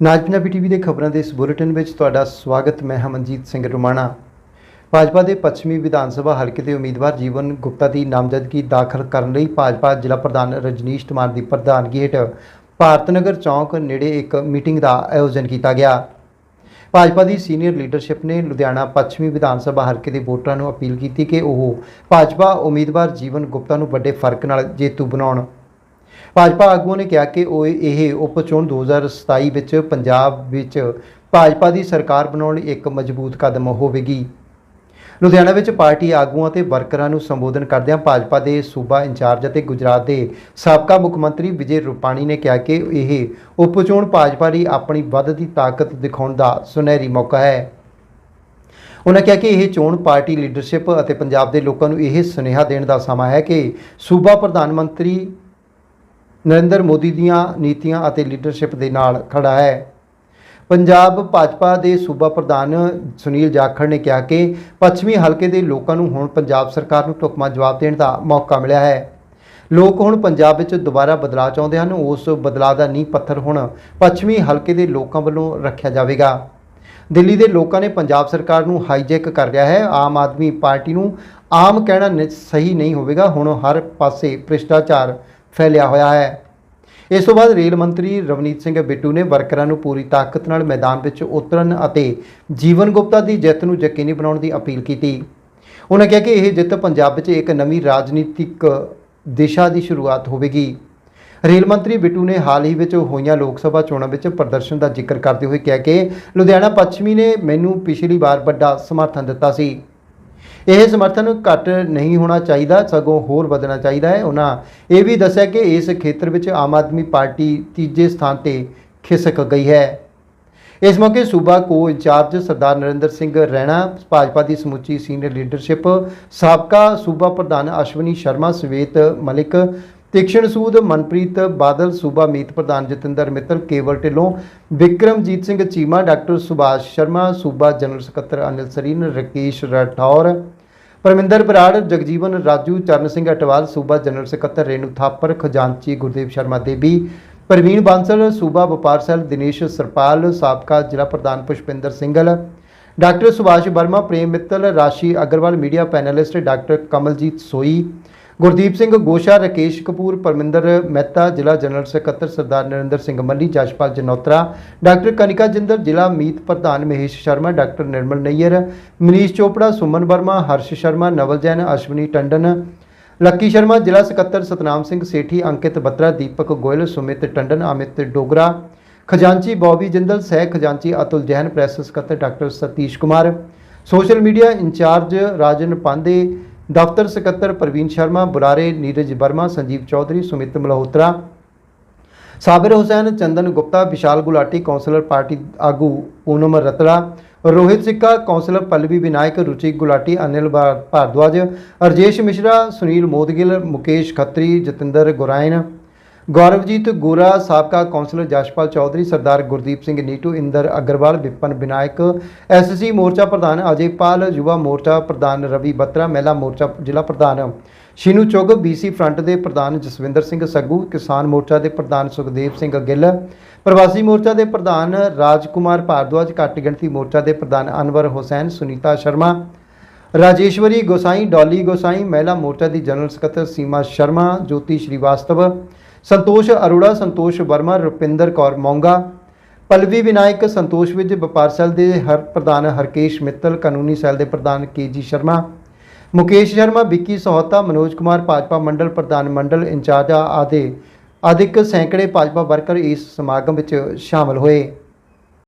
ਨਾਜ Punjabi TV ਦੇ ਖਬਰਾਂ ਦੇ ਇਸ ਬੁਲੇਟਿਨ ਵਿੱਚ ਤੁਹਾਡਾ ਸਵਾਗਤ, ਮੈਂ ਹਮਨਜੀਤ ਸਿੰਘ ਰੁਮਾਣਾ। ਭਾਜਪਾ ਦੇ ਪੱਛਮੀ ਵਿਧਾਨ ਸਭਾ ਹਲਕੇ ਦੇ ਉਮੀਦਵਾਰ ਜੀਵਨ ਗੁਪਤਾ ਦੀ ਨਾਮਜ਼ਦਗੀ ਦਾਖਲ ਕਰਨ ਲਈ ਭਾਜਪਾ ਜ਼ਿਲ੍ਹਾ ਪ੍ਰਧਾਨ ਰਜਨੀਸ਼ ਕੁਮਾਰ ਦੀ ਪ੍ਰਧਾਨਗੀ ਹੇਠ ਭਾਰਤ ਨਗਰ ਚੌਂਕ ਨੇੜੇ ਇੱਕ ਮੀਟਿੰਗ ਦਾ ਆਯੋਜਨ ਕੀਤਾ ਗਿਆ। ਭਾਜਪਾ ਦੀ ਸੀਨੀਅਰ ਲੀਡਰਸ਼ਿਪ ਨੇ ਲੁਧਿਆਣਾ ਪੱਛਮੀ ਵਿਧਾਨ ਸਭਾ ਹਲਕੇ ਦੇ ਵੋਟਰਾਂ ਨੂੰ ਅਪੀਲ ਕੀਤੀ ਕਿ ਉਹ ਭਾਜਪਾ ਉਮੀਦਵਾਰ ਜੀਵਨ ਗੁਪਤਾ ਨੂੰ ਵੱਡੇ ਫ਼ਰਕ ਨਾਲ ਜੇਤੂ ਬਣਾਉਣ। ਭਾਜਪਾ ਆਗੂਆਂ ਨੇ ਕਿਹਾ ਕਿ ਉਹ ਇਹ ਉਪ ਚੋਣ 2027 ਵਿੱਚ ਪੰਜਾਬ ਵਿੱਚ ਭਾਜਪਾ ਦੀ ਸਰਕਾਰ ਬਣਾਉਣ ਲਈ ਇੱਕ ਮਜ਼ਬੂਤ ਕਦਮ ਹੋਵੇਗੀ। ਲੁਧਿਆਣਾ ਵਿੱਚ ਪਾਰਟੀ ਆਗੂਆਂ ਤੇ ਵਰਕਰਾਂ ਨੂੰ ਸੰਬੋਧਨ ਕਰਦਿਆਂ ਭਾਜਪਾ ਦੇ ਸੂਬਾ ਇੰਚਾਰਜ ਅਤੇ ਗੁਜਰਾਤ ਦੇ ਸਾਬਕਾ ਮੁੱਖ ਮੰਤਰੀ ਵਿਜੇ ਰੂਪਾਣੀ ਨੇ ਕਿਹਾ ਕਿ ਇਹ ਉਪ ਚੋਣ ਭਾਜਪਾ ਲਈ ਆਪਣੀ ਵੱਧਦੀ ਤਾਕਤ ਦਿਖਾਉਣ ਦਾ ਸੁਨਹਿਰੀ ਮੌਕਾ ਹੈ। ਉਹਨਾਂ ਕਿਹਾ ਕਿ ਇਹ ਚੋਣ ਪਾਰਟੀ ਲੀਡਰਸ਼ਿਪ ਅਤੇ ਪੰਜਾਬ ਦੇ ਲੋਕਾਂ ਨੂੰ ਇਹ ਸੁਨੇਹਾ ਦੇਣ ਦਾ ਸਮਾਂ ਹੈ ਕਿ ਸੂਬਾ ਪ੍ਰਧਾਨ ਮੰਤਰੀ ਨਰਿੰਦਰ ਮੋਦੀ ਦੀਆਂ ਨੀਤੀਆਂ ਅਤੇ ਲੀਡਰਸ਼ਿਪ ਦੇ ਨਾਲ ਖੜਾ ਹੈ। ਪੰਜਾਬ ਭਾਜਪਾ ਦੇ ਸੂਬਾ ਪ੍ਰਧਾਨ ਸੁਨੀਲ ਜਾਖੜ ਨੇ ਕਿਹਾ ਕਿ ਪੱਛਮੀ ਹਲਕੇ ਦੇ ਲੋਕਾਂ ਨੂੰ ਹੁਣ ਪੰਜਾਬ ਸਰਕਾਰ ਨੂੰ ਢੁਕਵਾਂ ਜਵਾਬ ਦੇਣ ਦਾ ਮੌਕਾ ਮਿਲਿਆ ਹੈ। ਲੋਕ ਹੁਣ ਪੰਜਾਬ ਵਿੱਚ ਦੁਬਾਰਾ ਬਦਲਾਅ ਚਾਹੁੰਦੇ ਹਨ। ਉਸ ਬਦਲਾਅ ਦਾ ਨੀਂਹ ਪੱਥਰ ਹੁਣ ਪੱਛਮੀ ਹਲਕੇ ਦੇ ਲੋਕਾਂ ਵੱਲੋਂ ਰੱਖਿਆ ਜਾਵੇਗਾ। ਦਿੱਲੀ ਦੇ ਲੋਕਾਂ ਨੇ ਪੰਜਾਬ ਸਰਕਾਰ ਨੂੰ ਹਾਈਜੈਕ ਕਰ ਲਿਆ ਹੈ। ਆਮ ਆਦਮੀ ਪਾਰਟੀ ਨੂੰ ਆਮ ਕਹਿਣਾ ਨਿ- ਸਹੀ ਨਹੀਂ ਹੋਵੇਗਾ। ਹੁਣ ਹਰ ਪਾਸੇ ਭ੍ਰਿਸ਼ਟਾਚਾਰ ਫੈਲਿਆ ਹੋਇਆ ਹੈ। ਇਸ ਤੋਂ ਬਾਅਦ ਰੇਲ ਮੰਤਰੀ ਰਵਨੀਤ ਸਿੰਘ ਬਿੱਟੂ ਨੇ ਵਰਕਰਾਂ ਨੂੰ ਪੂਰੀ ਤਾਕਤ ਨਾਲ ਮੈਦਾਨ ਵਿੱਚ ਉਤਰਨ ਅਤੇ ਜੀਵਨ ਗੁਪਤਾ ਦੀ ਜਿੱਤ ਨੂੰ ਯਕੀਨੀ ਬਣਾਉਣ ਦੀ ਅਪੀਲ ਕੀਤੀ। ਉਹਨਾਂ ਕਿਹਾ ਕਿ ਇਹ ਜਿੱਤ ਪੰਜਾਬ ਵਿੱਚ ਇੱਕ ਨਵੀਂ ਰਾਜਨੀਤਿਕ ਦਿਸ਼ਾ ਦੀ ਸ਼ੁਰੂਆਤ ਹੋਵੇਗੀ। ਰੇਲ ਮੰਤਰੀ ਬਿੱਟੂ ਨੇ ਹਾਲ ਹੀ ਵਿੱਚ ਹੋਈਆਂ ਲੋਕ ਸਭਾ ਚੋਣਾਂ ਵਿੱਚ ਪ੍ਰਦਰਸ਼ਨ ਦਾ ਜ਼ਿਕਰ ਕਰਦੇ ਹੋਏ ਕਿਹਾ ਕਿ ਲੁਧਿਆਣਾ ਪੱਛਮੀ ਨੇ ਮੈਨੂੰ ਪਿਛਲੀ ਵਾਰ ਵੱਡਾ ਸਮਰਥਨ ਦਿੱਤਾ ਸੀ। ਇਹ ਸਮਰਥਨ ਘੱਟ ਨਹੀਂ ਹੋਣਾ ਚਾਹੀਦਾ, ਸਗੋਂ ਹੋਰ ਵਧਣਾ ਚਾਹੀਦਾ ਹੈ। ਉਹਨਾਂ ਇਹ ਵੀ ਦੱਸਿਆ ਕਿ ਇਸ ਖੇਤਰ ਵਿੱਚ ਆਮ ਆਦਮੀ ਪਾਰਟੀ ਤੀਜੇ ਸਥਾਨ ਤੇ ਖਿਸਕ ਗਈ ਹੈ। ਇਸ ਮੌਕੇ ਸੂਬਾ ਕੋ ਇੰਚਾਰਜ ਸਰਦਾਰ ਨਰਿੰਦਰ ਸਿੰਘ ਰੈਣਾ, ਭਾਜਪਾ ਦੀ ਸਮੁੱਚੀ ਸੀਨੀਅਰ ਲੀਡਰਸ਼ਿਪ, ਸਾਬਕਾ ਸੂਬਾ ਪ੍ਰਧਾਨ ਅਸ਼ਵਨੀ ਸ਼ਰਮਾ ਸਵੇਤ ਮਲਿਕ ਤੀਕਸ਼ਣ ਸੂਦ, ਮਨਪ੍ਰੀਤ ਬਾਦਲ, ਸੂਬਾ ਮੀਤ ਪ੍ਰਧਾਨ ਜਤਿੰਦਰ ਮਿੱਤਲ, ਕੇਵਲ ਢਿੱਲੋਂ, ਵਿਕਰਮਜੀਤ ਸਿੰਘ ਚੀਮਾ, ਡਾਕਟਰ ਸੁਭਾਸ਼ ਸ਼ਰਮਾ, ਸੂਬਾ ਜਨਰਲ ਸਕੱਤਰ ਅਨਿਲ ਸਰੀਨ, ਰਕੇਸ਼ ਰਾਠੌਰ, ਪਰਮਿੰਦਰ ਬਰਾੜ, ਜਗਜੀਵਨ ਰਾਜੂ, ਚਰਨ ਸਿੰਘ ਅਟਵਾਲ, ਸੂਬਾ ਜਨਰਲ ਸਕੱਤਰ ਰੇਨੂ ਥਾਪਰ, ਖਜ਼ਾਨਚੀ ਗੁਰਦੇਵ ਸ਼ਰਮਾ ਦੇਵੀ, ਪ੍ਰਵੀਨ ਬਾਂਸਲ, ਸੂਬਾ ਵਪਾਰ ਸੈਲ ਦਿਨੇਸ਼ ਸਰਪਾਲ, ਸਾਬਕਾ ਜ਼ਿਲ੍ਹਾ ਪ੍ਰਧਾਨ Pushpinder Singhal doctor Subhash Verma, Prem Mittal, Rashi Agarwal media panelist doctor Kamaljit Soi Gurdeep Singh Gosha, Rakesh Kapoor, Parminder Mehta, ਜ਼ਿਲ੍ਹਾ ਜਨਰਲ ਸਕੱਤਰ ਸਰਦਾਰ ਨਰਿੰਦਰ ਸਿੰਘ ਮੱਲੀ ਜਸ਼ਪਾਲ ਜਨੋਤਰਾ, ਡਾਕਟਰ ਕਨਿਕਾ ਜਿੰਦਰ ਜ਼ਿਲ੍ਹਾ ਮੀਤ ਪ੍ਰਧਾਨ ਮਹੇਸ਼ ਸ਼ਰਮਾ, ਡਾਕਟਰ ਨਿਰਮਲ ਨਈਅਰ, ਮਨੀਸ਼ ਚੋਪੜਾ, ਸੁਮਨ ਵਰਮਾ, ਹਰਸ਼ ਸ਼ਰਮਾ, ਨਵਲ ਜੈਨ, ਅਸ਼ਵਨੀ ਟੰਡਨ, ਲੱਕੀ ਸ਼ਰਮਾ, ਜ਼ਿਲ੍ਹਾ ਸਕੱਤਰ ਸਤਨਾਮ ਸਿੰਘ ਸੇਠੀ, ਅੰਕਿਤ ਬੱਤਰਾ, ਦੀਪਕ ਗੋਇਲ, ਸੁਮਿਤ ਟੰਡਨ, ਅਮਿਤ ਡੋਗਰਾ ਖਜ਼ਾਨਚੀ ਬੌਬੀ ਜਿੰਦਲ, ਸਹਿ ਖਜ਼ਾਨਚੀ ਅਤੁਲ ਜੈਨ, ਪ੍ਰੈਸ ਸਕੱਤਰ doctor Satish Kumar, social media incharge Rajan Pande ਦਫ਼ਤਰ ਸਕੱਤਰ ਪ੍ਰਵੀਨ ਸ਼ਰਮਾ, ਬੁਲਾਰੇ ਨੀਰਜ ਵਰਮਾ, ਸੰਜੀਵ ਚੌਧਰੀ, ਸੁਮਿਤ ਮਲਹੋਤਰਾ, ਸਾਬਿਰ ਹੁਸੈਨ, ਚੰਦਨ ਗੁਪਤਾ, ਵਿਸ਼ਾਲ ਗੁਲਾਟੀ, ਕੌਂਸਲਰ ਪਾਰਟੀ ਆਗੂ ਪੂਨਮ ਰਤੜਾ ਰੋਹਿਤ ਸਿੱਕਾ, ਕੌਂਸਲਰ ਪੱਲਵੀ ਵਿਨਾਇਕ, ਰੁਚੀ ਗੁਲਾਟੀ, ਅਨਿਲ ਭਾ- ਭਾਰਦਵਾਜ ਅਰਜੇਸ਼ ਮਿਸ਼ਰਾ, ਸੁਨੀਲ ਮੋਦਗਿਲ, ਮੁਕੇਸ਼ ਖੱਤਰੀ, ਜਤਿੰਦਰ ਗੁਰਾਇਨ ਗੌਰਵਜੀਤ ਗੋਰਾ ਸਾਬਕਾ ਕੌਂਸਲਰ ਜਸ਼ਪਾਲ ਚੌਧਰੀ ਸਰਦਾਰ ਗੁਰਦੀਪ ਸਿੰਘ ਨੀਟੂ, ਇੰਦਰ ਅਗਰਵਾਲ, ਵਿਪਨ ਵਿਨਾਇਕ ਐਸਸੀ ਮੋਰਚਾ ਪ੍ਰਧਾਨ ਅਜੇਪਾਲ ਯੁਵਾ ਮੋਰਚਾ ਪ੍ਰਧਾਨ ਰਵੀ ਬੱਤਰਾ, ਮਹਿਲਾ ਮੋਰਚਾ ਜ਼ਿਲ੍ਹਾ ਪ੍ਰਧਾਨ ਸ਼ੀਨੂ ਚੁੱਗ ਬੀਸੀ ਫਰੰਟ ਦੇ ਪ੍ਰਧਾਨ ਜਸਵਿੰਦਰ ਸਿੰਘ ਸੱਗੂ, ਕਿਸਾਨ ਮੋਰਚਾ ਦੇ ਪ੍ਰਧਾਨ ਸੁਖਦੇਵ ਸਿੰਘ ਗਿੱਲ, ਪ੍ਰਵਾਸੀ ਮੋਰਚਾ ਦੇ ਪ੍ਰਧਾਨ ਰਾਜਕੁਮਾਰ ਭਾਰਦਵਾਜ, ਘੱਟ ਗਿਣਤੀ ਮੋਰਚਾ ਦੇ ਪ੍ਰਧਾਨ ਅਨਵਰ ਹੁਸੈਨ, ਸੁਨੀਤਾ ਸ਼ਰਮਾ, ਰਾਜੇਸ਼ਵਰੀ ਗੋਸਾਈ, ਡੋਲੀ ਗੋਸਾਈ, ਮਹਿਲਾ ਮੋਰਚਾ ਦੀ ਜਨਰਲ ਸਕੱਤਰ ਸੀਮਾ ਸ਼ਰਮਾ, ਜੋਤੀ ਸ਼੍ਰੀਵਾਸਤਵ ਸੰਤੋਸ਼ ਅਰੋੜਾ, ਸੰਤੋਸ਼ ਵਰਮਾ, ਰੁਪਿੰਦਰ ਕੌਰ ਮੌਂਗਾ। ਪਲਵੀ ਵਿਨਾਇਕ, ਸੰਤੋਸ਼ ਵਿਜ ਵਪਾਰ ਸੈਲ ਦੇ ਹਰ ਪ੍ਰਧਾਨ ਹਰਕੇਸ਼ ਮਿੱਤਲ, ਕਾਨੂੰਨੀ ਸੈਲ ਦੇ ਪ੍ਰਧਾਨ ਕੇਜੀ ਸ਼ਰਮਾ। ਮੁਕੇਸ਼ ਸ਼ਰਮਾ, ਵਿੱਕੀ ਸਹੋਤਾ, ਮਨੋਜ ਕੁਮਾਰ ਭਾਜਪਾ ਮੰਡਲ ਪ੍ਰਧਾਨ ਮੰਡਲ ਇੰਚਾਰਜ ਆਦਿ, ਆਦਿਕ ਸੈਂਕੜੇ ਭਾਜਪਾ ਵਰਕਰ ਇਸ ਸਮਾਗਮ ਵਿੱਚ ਸ਼ਾਮਲ ਹੋਏ।